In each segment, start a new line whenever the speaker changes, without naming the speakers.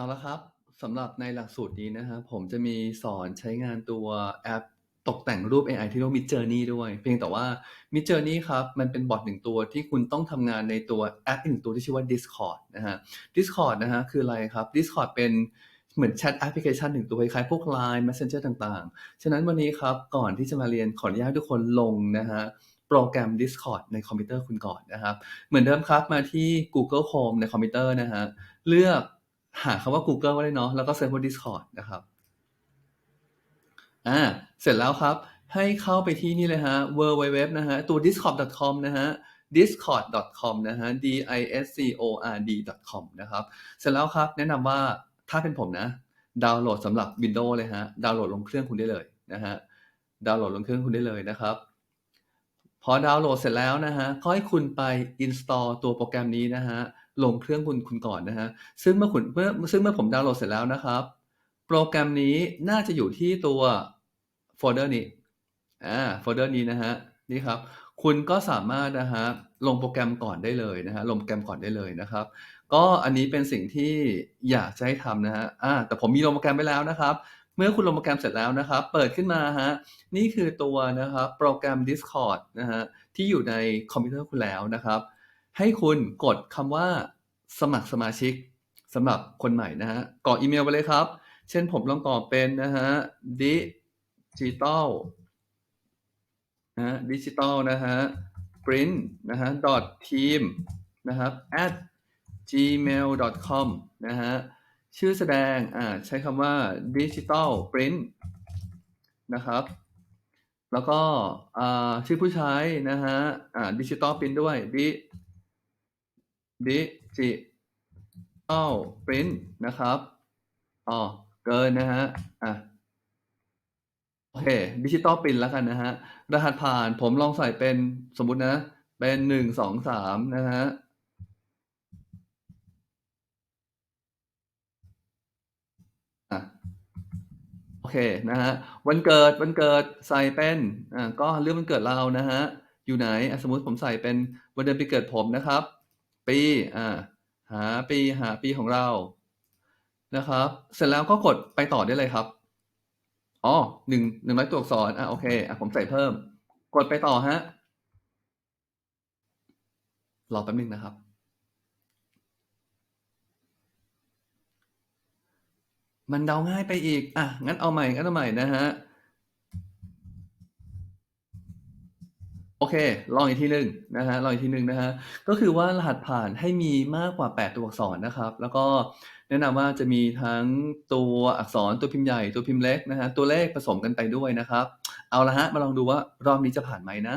เอาละครับสำหรับในหลักสูตรนี้นะครับผมจะมีสอนใช้งานตัวแอปตกแต่งรูป AI ที่เรียกว่า Midjourney ด้วย เพียงแต่ว่า Midjourney ครับมันเป็นบอทหนึ่งตัวที่คุณต้องทำงานในตัวแอปอีกหนึ่งตัวที่ชื่อว่า Discord นะฮะ Discord นะฮะคืออะไรครับ Discord เป็นเหมือนแชทแอปพลิเคชันหนึ่งตัวคล้ายๆพวก Line Messenger ต่างๆ ฉะนั้นวันนี้ครับก่อนที่จะมาเรียนขออนุญาตทุกคนลงนะฮะโปรแกรม Discord ในคอมพิวเตอร์คุณก่อนนะครับ เหมือนเดิมครับมาที่ Google Chrome ในคอมพิวเตอร์นะฮะเลือก หาคำว่า Google ก็ได้เนาะแล้วก็เซิร์ชว่า Discord นะครับอ่าเสร็จแล้วครับ ให้เข้าไปที่นี่เลยฮะ www นะฮะตัว discord.com นะฮะ discord.com นะฮะ d i s c o r d.com นะครับ เสร็จแล้วครับ แนะนำว่าถ้าเป็นผมนะ ดาวน์โหลดสำหรับ Windows เลยฮะ ดาวน์โหลดลงเครื่องคุณได้เลยนะฮะ ดาวน์โหลดลงเครื่องคุณได้เลยนะครับ พอดาวน์โหลดเสร็จแล้วนะฮะ ก็ให้คุณไป install ตัวโปรแกรมนี้นะฮะ ลงเครื่องคุณคุณก่อนนะฮะซึ่งเมื่อคุณเมื่อซึ่งเมื่อผมดาวน์โหลดเสร็จแล้วนะครับ โปรแกรมนี้น่าจะอยู่ที่ตัวโฟลเดอร์นี้อ่าโฟลเดอร์นี้นะฮะนี่ครับคุณก็สามารถนะฮะลงโปรแกรมก่อนได้เลยนะฮะลงโปรแกรมก่อนได้เลยนะครับ ก็อันนี้เป็นสิ่งที่อยากจะให้ทำนะฮะอ่าแต่ผมมีลงโปรแกรมไปแล้วนะครับ เมื่อคุณลงโปรแกรมเสร็จแล้วนะครับ เปิดขึ้นมาฮะนี่คือตัวนะครับโปรแกรม Discord นะฮะที่อยู่ในคอมพิวเตอร์คุณแล้วนะครับ ให้คุณกดคำว่าสมัครสมาชิกสำหรับคนใหม่นะฮะกรอกอีเมลไปเลยครับ เช่นผมลองกรอกเป็นนะฮะ digital นะฮะ digital นะฮะ print นะฮะ dot team นะครับ at gmail dot com นะฮะชื่อแสดงอ่าใช้คำว่า digital print นะครับแล้วก็อ่าชื่อผู้ใช้นะฮะอ่า digital print ด้วย di digital print นะครับอ๋อเกินนะฮะอะโอเค digital print แล้วกันนะฮะ รหัสผ่านผมลองใส่เป็นสมมุตินะ เป็นหนึ่งสองสามนะฮะอะโอเคนะฮะวันเกิดวันเกิดใส่เป็นอ่าก็เรื่องวันเกิดเรานะฮะ อยู่ไหนสมมุติผมใส่เป็นวันเดือนปีเกิดผมนะครับ ปีอ่าหาปีหาปีของเรานะครับ เสร็จแล้วก็กดไปต่อได้เลยครับอ๋อหนึ่งหนึ่งร้อยตัวอักษรอะโอเคอะผมใส่เพิ่ม กดไปต่อฮะรอแป๊บนึงนะครับ มันเดาง่ายไปอีก อะ งั้นเอาใหม่งั้นเอาใหม่นะฮะ โอเค ลองอีกทีหนึ่งนะฮะ ลองอีกทีหนึ่งนะฮะ ก็คือว่ารหัสผ่านให้มีมากกว่า 8 ตัวอักษรนะครับ แล้วก็แนะนำว่าจะมีทั้งตัวอักษรตัวพิมพ์ใหญ่ตัวพิมพ์เล็กนะฮะ ตัวเลขผสมกันไปด้วยนะครับ เอาละฮะ มาลองดูว่ารอบนี้จะผ่านไหมนะ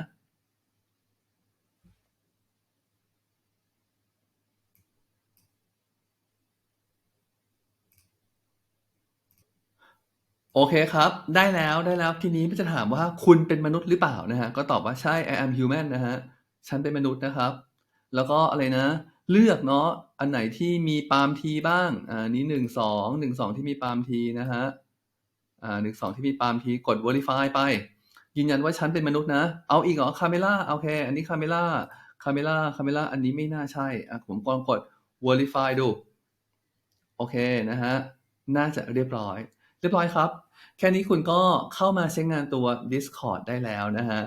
โอเคครับ ได้แล้วได้แล้วทีนี้มันจะถามว่าคุณเป็นมนุษย์หรือเปล่านะฮะ ก็ตอบว่าใช่ I am human นะฮะ ฉันเป็นมนุษย์นะครับ แล้วก็อะไรนะ เลือกเนาะอันไหนที่มีปาล์มทีบ้าง อ่านี้หนึ่งสองหนึ่งสองที่มีปาล์มทีนะฮะ อ่าหนึ่งสองที่มีปาล์มทีกด verify ไป ยืนยันว่าฉันเป็นมนุษย์นะ เอาอีกเหรอคาเมล่าโอเค อันนี้คาเมล่าคาเมล่าคาเมล่าอันนี้ไม่น่าใช่อะผมลองกด verify ดู โอเคนะฮะ น่าจะเรียบร้อย เรียบร้อยครับ แค่นี้คุณก็เข้ามาใช้งานตัว Discord ได้แล้วนะฮะ